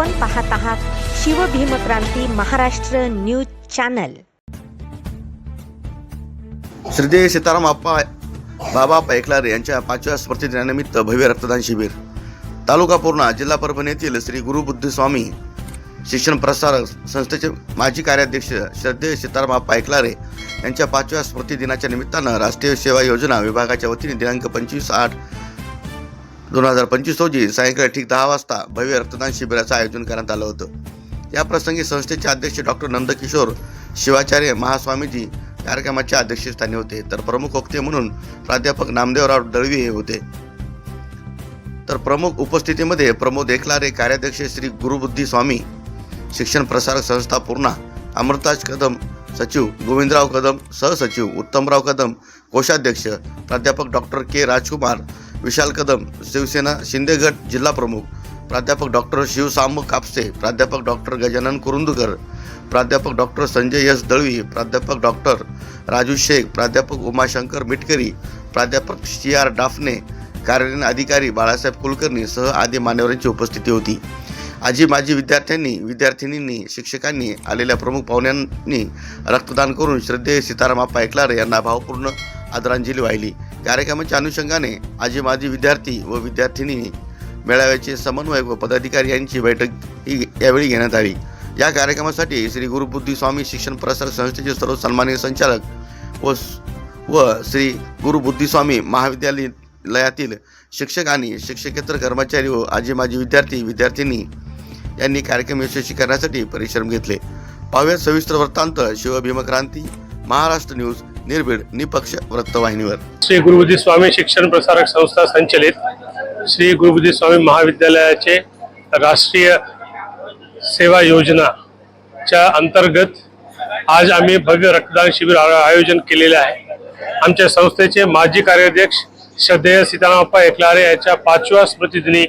आपण पाहत आहात शिवभीमक्रांती महाराष्ट्र न्यूज चॅनल. श्रीदेव सीताराम आप्पा बाबा पैकलारे यांच्या पाचव्या स्मृतिदिनानिमित्त भव्य रक्तदान शिबिर. तालुका पूर्णा जिल्हा परभणी येथील श्री गुरुबुद्धी स्वामी शिक्षण प्रसारक संस्थेचे माजी कार्याध्यक्ष श्रद्धेय सीताराम आप्पा ऐकलारे यांच्या पाचव्या स्मृतिदिनाच्या निमित्तानं राष्ट्रीय सेवा योजना विभागाच्या वतीने दिनांक पंचवीस आठ दोन हजार पंचवीस रोजी सायंकाळी ठीक दहा वाजता भव्य रक्तदान शिबिराचं आयोजन करण्यात आलं होतं. या प्रसंगी संस्थेचे अध्यक्ष डॉक्टर नंदकिशोर शिवाचार्य महास्वामीजी कार्यक्रमाच्या अध्यक्षस्थानी होते. तर प्रमुख वक्ते म्हणून प्राध्यापक नामदेवराव दळवी हे होते. तर प्रमुख उपस्थितीमध्ये प्रमोद एकलारे कार्याध्यक्ष श्री गुरुबुद्धी स्वामी शिक्षण प्रसारक संस्था पूर्णा अमृताज कदम सचिव गोविंदराव कदम सहसचिव उत्तमराव कदम कोषाध्यक्ष प्राध्यापक डॉक्टर के. राजकुमार विशाल कदम शिवसेना शिंदे गट जिल्हा प्रमुख. प्राध्यापक डॉक्टर शिवसांब कापसे प्राध्यापक डॉक्टर गजानन कुरुंदकर प्राध्यापक डॉक्टर संजय यस दळवी प्राध्यापक डॉक्टर राजू शेख प्राध्यापक उमाशंकर मिटकरी प्राध्यापक सी आर डाफने कार्यालयीन अधिकारी बाळासाहेब कुलकर्णी सह आदी मान्यवरांची उपस्थिती होती. आजी माजी विद्यार्थ्यांनी विद्यार्थिनींनी शिक्षकांनी आलेल्या प्रमुख पाहुण्यांनी रक्तदान करून श्रद्धेय सीतारामाप्पा ऐकलारे यांना भावपूर्ण आदरांजली वाहिली. कार्यक्रमाच्या अनुषंगाने आजी माजी विद्यार्थी व विद्यार्थिनी मेळाव्याचे समन्वयक व पदाधिकारी यांची बैठक ही यावेळी घेण्यात आली. या कार्यक्रमासाठी श्री गुरुबुद्धी स्वामी शिक्षण प्रसार संस्थेचे सर्व सन्माननीय संचालक व व श्री गुरुबुद्धी स्वामी महाविद्यालयातील शिक्षक आणि शिक्षकेतर कर्मचारी व आजी माजी विद्यार्थी विद्यार्थिनी यांनी कार्यक्रम यशस्वी करण्यासाठी परिश्रम घेतले. पाहुयात सविस्तर वृत्तांत शिवभीमक्रांती महाराष्ट्र न्यूज निर्भीड निपक्ष वृत्तवाहिनीवर. श्री गुरुबुद्धी स्वामी शिक्षण प्रसारक संस्था संचलित श्री गुरुबुद्धी स्वामी महाविद्यालयाचे राष्ट्रीय सेवा योजनाच्या अंतर्गत आज आम्ही भव्य रक्तदान शिबिर आयोजन केलेले आहे. आमच्या संस्थेचे माजी कार्याध्यक्ष श्रद्धेय सीतारामप्पा एकलारे यांच्या पाचव्या स्मृतिदिनी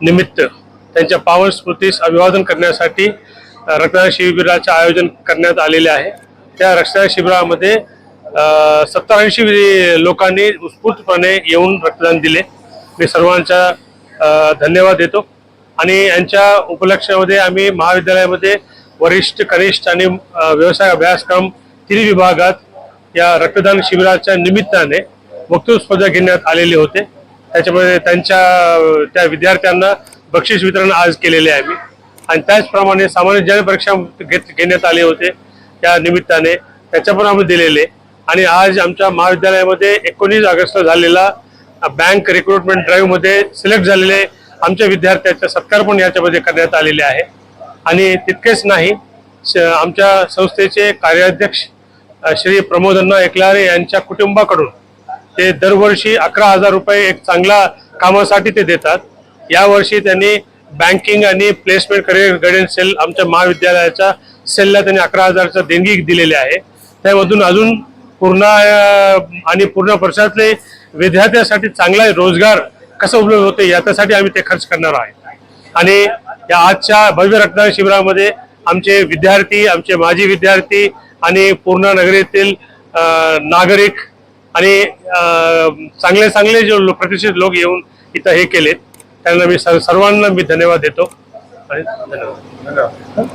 निमित्त त्यांच्या पावन स्मृतीस अभिवादन करण्यासाठी रक्तदान शिबिराचे आयोजन करण्यात आलेले आहे. त्या रक्तदान शिबिरामध्ये सत्तर ऐंशी लोकांनी उत्स्फूर्तपणे येऊन रक्तदान दिले. मी सर्वांचा धन्यवाद देतो. आणि यांच्या उपलक्षामध्ये आम्ही महाविद्यालयामध्ये वरिष्ठ कनिष्ठ आणि व्यवसाय अभ्यासक्रम तिन्ही विभागात या रक्तदान शिबिराच्या निमित्ताने वक्तृत्व स्पर्धा घेण्यात आलेले होते. त्याच्यामध्ये त्यांच्या त्या विद्यार्थ्यांना बक्षीस वितरण आज केलेले आहे मी आणि त्याचप्रमाणे सामान्य जनपरीक्षा परीक्षा घेत घेण्यात आले होते. त्या निमित्ताने त्याच्या पण आम्ही दिलेले. आणि आज आमच्या महाविद्यालयामध्ये एकोणीस ऑगस्टला झालेला बँक रिक्रुटमेंट ड्राईव्हमध्ये सिलेक्ट झालेले आमच्या विद्यार्थ्यांचा सत्कार पण याच्यामध्ये करण्यात आलेले आहे. आणि तितकेच नाही आमच्या संस्थेचे कार्याध्यक्ष श्री प्रमोदन्ना एकलारे यांच्या कुटुंबाकडून ते दरवर्षी अकरा हजार रुपये एक चांगला कामासाठी ते देतात. यावर्षी त्यांनी बँकिंग आणि प्लेसमेंट करिअर गायडन्स सेल आमच्या महाविद्यालयाच्या सेलला त्यांनी अकरा हजारचा देणगी दिलेली आहे. त्यामधून अजून पूर्ण आणि पूर्ण वर्षातले विद्यार्थ्यांसाठी चांगला रोजगार कसा उपलब्ध होते याच्यासाठी आम्ही ते खर्च करणार आहे. आणि या आजच्या भव्य रक्तदान शिबिरामध्ये आमचे विद्यार्थी आमचे माजी विद्यार्थी आणि पूर्ण नगरीतील नागरिक आणि चांगले चांगले जे लो- प्रतिष्ठित लोक येऊन इथं हे केले त्यांना मी सर्वांना मी धन्यवाद देतो. आणि धन्यवाद.